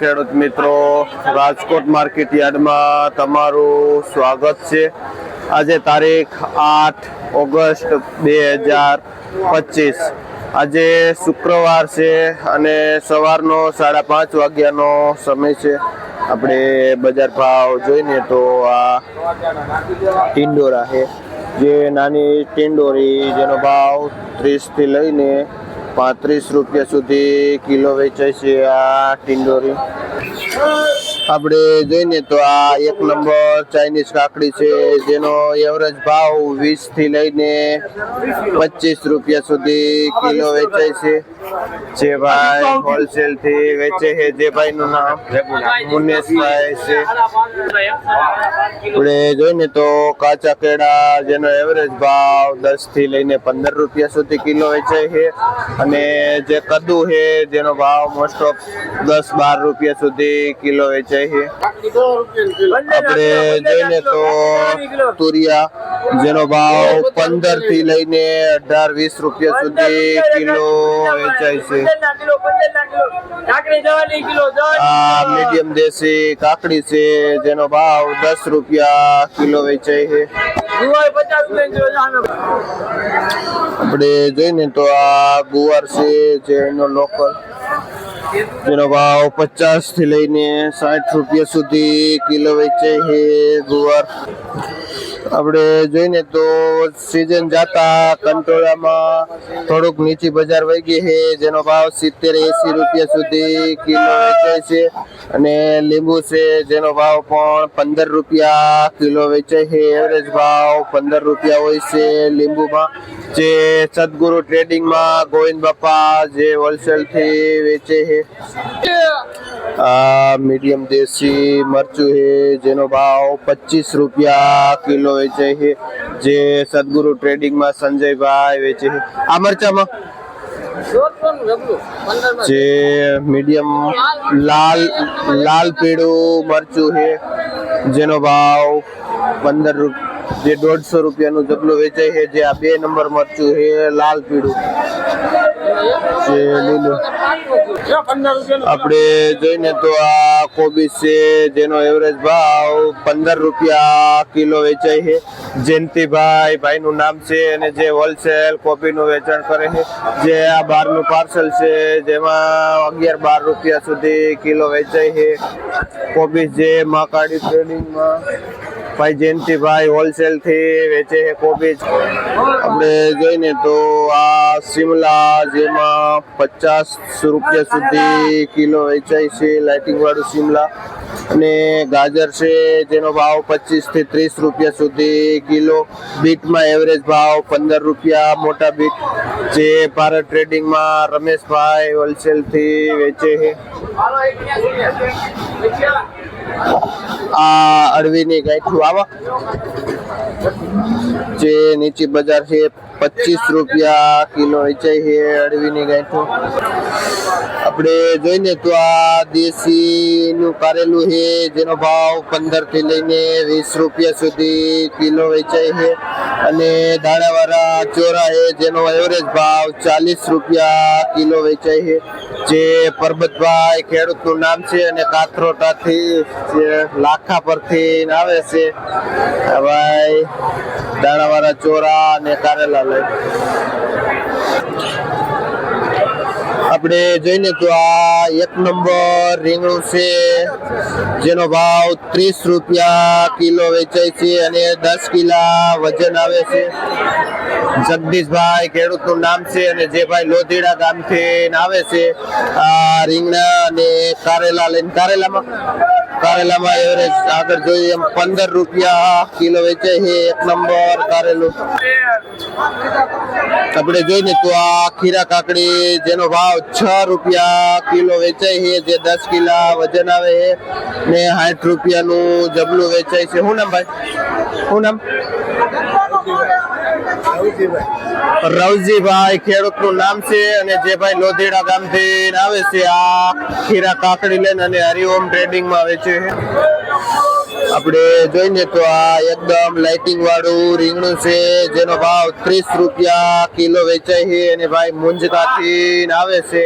ખેડૂત મિત્રો, રાજકોટ માર્કેટ યાર્ડમાં તમારું સ્વાગત છે. આજે તારીખ આઠ ઓગસ્ટ બે હજાર પચીસ. આજે શુક્રવાર છે અને સવારનો સાડા પાંચ વાગ્યાનો સમય છે. આપણે બજાર ભાવ જોઈને તો આ ટિંડોરા છે. જે નાની ટિંડોરી, જેનો ભાવ ત્રીસથી લઈને પાંત્રીસ રૂપિયા સુધી કિલો વેચાય છે આ ટિંડોરી. આપણે જોઈને તો આ એક નંબર ચાઇનીઝ કાકડી છે, જેનો એવરેજ ભાવ વીસથી લઈને પચીસ રૂપિયા સુધી કિલો વેચાય છે. જે ભાઈ હોલસેલથી વેચે છે, જે ભાઈ નું નામ મુનેશભાઈ છે. આપણે જોઈને તો કાચા કેળા જેનો એવરેજ ભાવ દસથી લઈને પંદર રૂપિયા સુધી કિલો વેચાય છે. અને જે કદુ છે, જેનો ભાવ મોસ્ટ ઓફ દસ બાર રૂપિયા સુધી કિલો વેચાય છે. આપણે જોઈને તો તુરિયા જેનો ભાવ પંદરથી લઈને અઢાર વીસ રૂપિયા સુધી કિલો વેચાય છે. આ મીડિયમ દેશી કાકડી છે જેનો ભાવ દસ રૂપિયા કિલો વેચાય છે. આપણે જોઈને તો આ ગુવાર છે જેનો લોકલ. જેનો ભાવ પચાસથી લઈને સાઠ રૂપિયા સુધી કિલો વેચે છે ગુવાર. આપણે જોઈને તો સીઝન જાતા કંટોળામાં થોડુંક નીચી બજાર વહી ગઈ છે, જેનો ભાવ સિત્તેર એસી રૂપિયા સુધી કિલો વેચાય છે. અને લીંબુ છે, જેનો ભાવ પણ પંદર રૂપિયા કિલો વેચાય છે. એવરેજ ભાવ પંદર રૂપિયા હોય છે લીંબુમાં. જે સદગુરુ ટ્રેડિંગમાં ગોવિંદ બાપા જે હોલસેલથી વેચે છે. આ મીડિયમ દેશી મરચું છે, જેનો ભાવ પચીસ રૂપિયા કિલો વેચે છે જે સદગુરુ ટ્રેડિંગમાં સંજયભાઈ વેચે છે આ મરચામાં? જે મીડિયમ લાલ લાલ પીળું મરચું છે, જેનો ભાવ પંદર જે દોઢસો રૂપિયાનું જબલું વેચાય છે, જે આ બે નંબર મરચું છે, લાલ પીળું. જે લીલું. આપણે જોઈને તો આ કોબીજ છે જેનો એવરેજ ભાવ પંદર રૂપિયા કિલો વેચાય છે. જયંતિભાઈ ભાઈનું નામ છે અને જે હોલસેલ કોબીનું વેચાણ કરે છે. જે આ બહારનું પાર્સલ છે જેમાં અગિયાર બાર રૂપિયા સુધી કિલો વેચાય છે. કોબીજ જે માકાડી ટ્રેડિંગમાં ભાઈ જયંતિભાઈ હોલસેલથી વેચે છે કોબીજ આપણે જોઈને તો આ શિમલા જેમાં પચાસ રૂપિયા સુધી કિલો વેચાય છે લાઇટિંગ વાળું શિમલા. અને ગાજર છે જેનો ભાવ પચીસથી ત્રીસ રૂપિયા સુધી કિલો. બીટમાં એવરેજ ભાવ પંદર રૂપિયા મોટા બીટ. જે ભારત ટ્રેડિંગમાં રમેશભાઈ હોલસેલથી વેચે છે. આ અળવીની ગાંઠું આવે. જે નીચી બજાર છે પચીસ રૂપિયા કિલો વેચાય છે અળવીની ગાંઠો. આપણે જોઈને તો આ દેશી નું કારેલું છે, જેનો ભાવ પંદરથી લઈને વીસ રૂપિયા સુધી કિલો વેચાય છે. અને દાણાવાળા ચોરા છે, જેનો એવરેજ ભાવ ચાલીસ રૂપિયા કિલો વેચાય છે. જે પરબતભાઈ ખેડૂતનું નામ છે અને કાથરોટાથી લાખા પરથી આવે છે. ભાઈ દાણાવાળા ચોરા અને કારેલા લઈ આપણે જોઈને તો આ એક નંબર રીંગણું છે, જેનો ભાવ ત્રીસ રૂપિયા કિલો વેચાય છે અને દસ કિલા વજન આવે છે. જગદીશભાઈ ખેડૂતનું નામ છે અને જે ભાઈ લોધીડા ગામથી આવે છે, આ રીંગણા અને કારેલા લઈને કારેલામાં કારેલામાં એવરેજ આગળ જોઈએ એમ પંદર રૂપિયા કિલો વેચે છે એક નંબર કારેલું. આપણે જોઈને તો આ ખીરા કાકડી જેનો ભાવ છ રૂપિયા કિલો વેચાય છે, જે દસ કિલા વજન આવે છે. ને સાઠ રૂપિયાનું જબલું વેચાય છે. શું નામ ભાઈ? શું નામ? રવજીભાઈ. ખેડૂતનું નામ છે અને જે ભાઈ લોધીડા ગામથી આવે છે, આ ખીરા કાકડી લઈને અને હરિઓમ ટ્રેડિંગમાં વેચે છે. આપણે જોઈને તો આ એકદમ લાઇટિંગ વાળું રીંગણું છે, જેનો ભાવ ત્રીસ રૂપિયા કિલો વેચાય છે અને ભાઈ મુંજતાથી આવે છે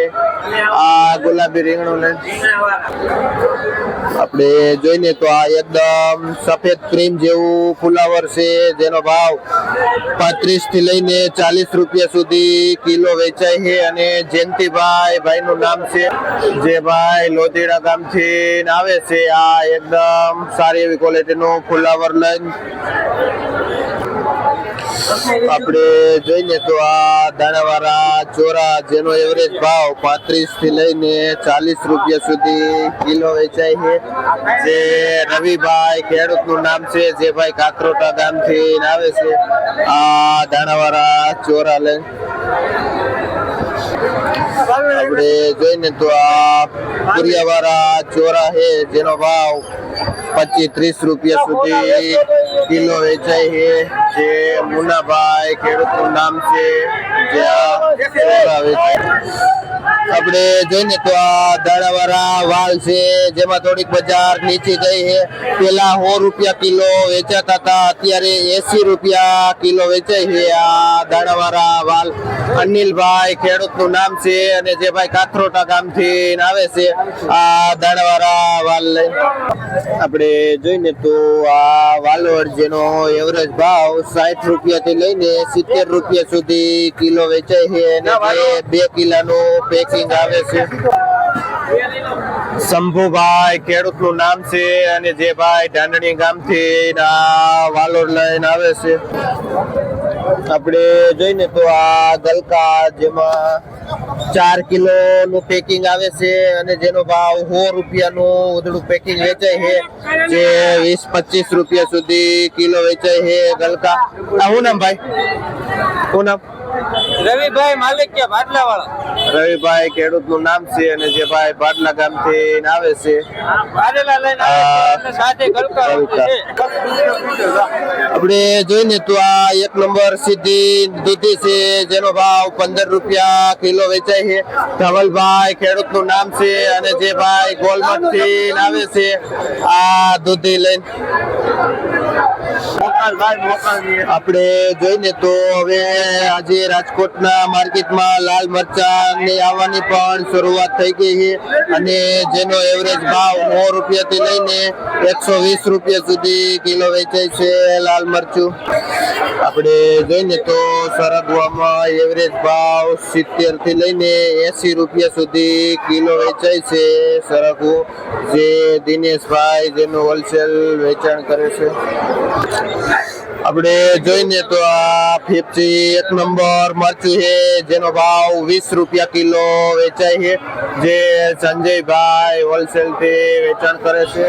આ ગુલાબી રીંગણું ને. આપણે જોઈને તો આ એકદમ સફેદ ક્રીમ જેવું ફુલાવર છે, જેનો ભાવ પાંત્રીસથી લઈને ચાલીસ રૂપિયા સુધી કિલો વેચાય છે અને જયંતિભાઈ ભાઈ નું નામ છે, જે ભાઈ લોધીડા ગામથી આવે છે. આ એકદમ સારી એવી ક્વોલિટીનું ફુલાવર લઈને આપણે જોઈને તો આ દાણાવાળા ચોરા જેનો એવરેજ ભાવ પાંત્રીસથી લઈને ચાલીસ રૂપિયા સુધી કિલો વેચાય છે. જે રવિભાઈ ખેડૂતનું નામ છે, જે ભાઈ કાકરોટા ગામથી આવે છે આ દાણાવાળા ચોરા લઈને આપણે જોઈને તો આ કુરિયાવાળા ચોરા છે, જેનો ભાવ પચીસ ત્રીસ રૂપિયા સુધી કિલો વેચાય છે. જે મુનાભાઈ ખેડૂતનું નામ છે, જે આ ચોરા વેચાય. આપણે જોઈને તો આ દાડાવાળા વાલ છે, જેમાં થોડીક બજાર નીચે ગઈ છે. પેલા સો રૂપિયા કિલો વેચાતા હતા, અત્યારે એસી રૂપિયા કિલો વેચાય છે આ દાડાવાળા વાલ. અનિલભાઈ ખેડૂતનું નામ છે અને જે ભાઈ કાથરોટા ગામથી આવે છે, આ દાડાવાળા વાલ આપણે જોઈને તો આ વાલોર જેનો એવરેજ ભાવ સાઠ રૂપિયા થી લઈને સિત્તેર રૂપિયા સુધી કિલો વેચાય છે અને બે કિલાનું પેકિંગ આવે છે. શંભુભાઈ ખેડૂતનું નામ છે અને જે ભાઈ ઢાંડણી ગામથી આ વાલોર લઈને આવે છે. આપણે જોઈને તો આ ગલકા જેમાં ચાર કિલો નું પેકિંગ આવે છે અને જેનો ભાવ સો રૂપિયાનું ઉધડું પેકિંગ વેચાય છે. જે વીસ, પચીસ રૂપિયા સુધી કિલો વેચાય છે ગલકા. શું ભાઈ? શું રવિભાઈ માલિક કે ભાટલા વાળા રવિભાઈ ખેડૂતનું નામ છે અને જે ભાઈ ભાટલા ગામથી આવે છે. આપણે જોઈને તો આ એક નંબર સીધી દૂધી છે જેનો ભાવ પંદર રૂપિયા કિલો વેચાય છે. ધવલભાઈ ખેડૂતનું નામ છે અને જે ભાઈ ગોલમટથી આવે છે આ દૂધી લઈને. આપણે જોઈને તો હવે આજે રાજકોટના માર્કેટમાં લાલ મરચાં ની આવવાની પણ શરૂઆત થઈ ગઈ છે. અને જેનો એવરેજ ભાવ સો રૂપિયાથી લઈને એકસો વીસ રૂપિયા સુધી કિલો વેચાય છે લાલ મરચું. આપણે જોઈને તો સરગવામાં એવરેજ ભાવ સિત્તેરથી લઈને એસી રૂપિયા સુધી કિલો વેચાય છે સરગવું. જે દિનેશભાઈ જેનું હોલસેલ વેચાણ કરે છે. આપણે જોઈને તો આ ફિફ્ટી એક નંબર મરચું છે, જેનો ભાવ વીસ રૂપિયા કિલો વેચાય છે, જે સંજયભાઈ હોલસેલથી વેચાણ કરે છે.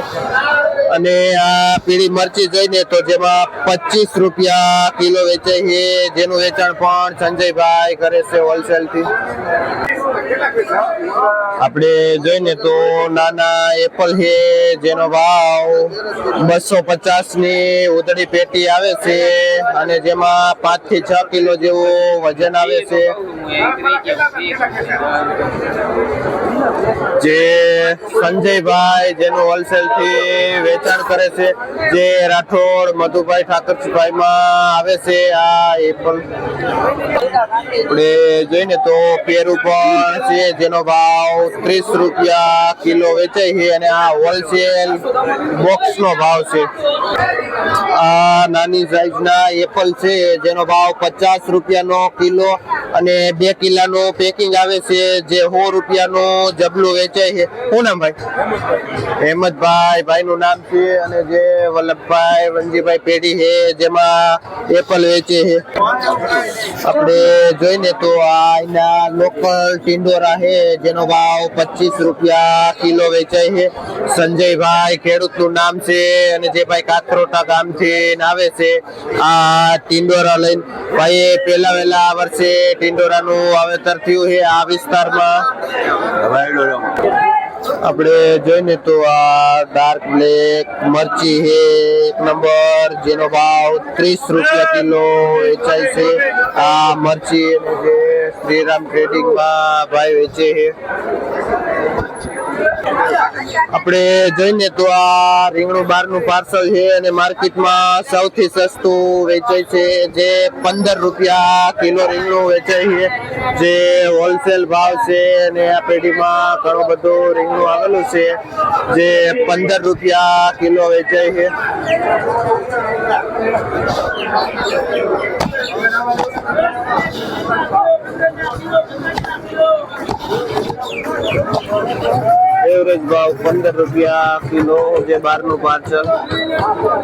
અને આ પીળી મરચી જોઈને તો જેમાં પચીસ રૂપિયા કિલો વેચાય છે, જેનું વેચાણ પણ સંજયભાઈ કરે છે હોલસેલથી આપણે જોઈને તો નાના એપલ છે, જેનો ભાવ બસો પચાસની ઉધડી પેટી આવે છે અને જેમાં પાંચથી છ કિલો જેવું વજન આવે છે. જે સંજયભાઈ, જેનું હોલસેલથી વેચાણ કરે છે, જે રાઠોડ, મધુભાઈ ઠાકરભાઈ માં આવે છે, આ એપલ આપણે જોઈને તો પેરું પણ છે, જેનો ભાવ ત્રીસ રૂપિયા કિલો વેચાય છે અને આ હોલસેલ બોક્સ નો ભાવ છે. આ નાની સાઈઝ ના એપલ છે, જેનો ભાવ પચાસ રૂપિયાનો કિલો અને બે કિલાનું પેકિંગ આવે છે, જે સો રૂપિયાનું જબલું વેચાય છે. શું નામ ભાઈ? હેમંતભાઈ. ભાઈ નું નામ છે અને જે વલ્લભભાઈ વનજીભાઈ પેઢી છે, જેમાં એપલ વેચે છે. આપણે જોઈને તો આ એના લોકલ ટિંડોરા છે, જેનો ભાવ પચીસ રૂપિયા કિલો વેચાય છે. સંજયભાઈ ખેડૂતનું નામ છે અને જે ભાઈ કાથરોટા ગામથી આવે છે આ ટિંડોરા લઈને. ભાઈ પેલા વેલા આ વર્ષે ટિંડોરા નું વાવેતર થયું છે આ વિસ્તારમાં. આપણે જોઈને તો આ ડાર્ક બ્લેક મરચી છે, એક નંબર, જેનો ભાવ ત્રીસ રૂપિયા કિલો વેચાય છે. આ મરચી જે શ્રીરામ ટ્રેડિંગમાં ભાઈ વેચે છે. આપણે જોઈને તો આ રીંગણું બહારનું પાર્સલ છે અને માર્કેટમાં સૌથી સસ્તું વેચાય છે જે પંદર રૂપિયા કિલો રીંગણું વેચાય છે, જે હોલસેલ ભાવ છે અને આ પેઢીમાં ઘણું બધું રીંગણું આવેલું છે, જે પંદર રૂપિયા કિલો વેચાય છે. એવરેજ ભાવ પંદર રૂપિયા કિલો જે બારનું પાર્સલ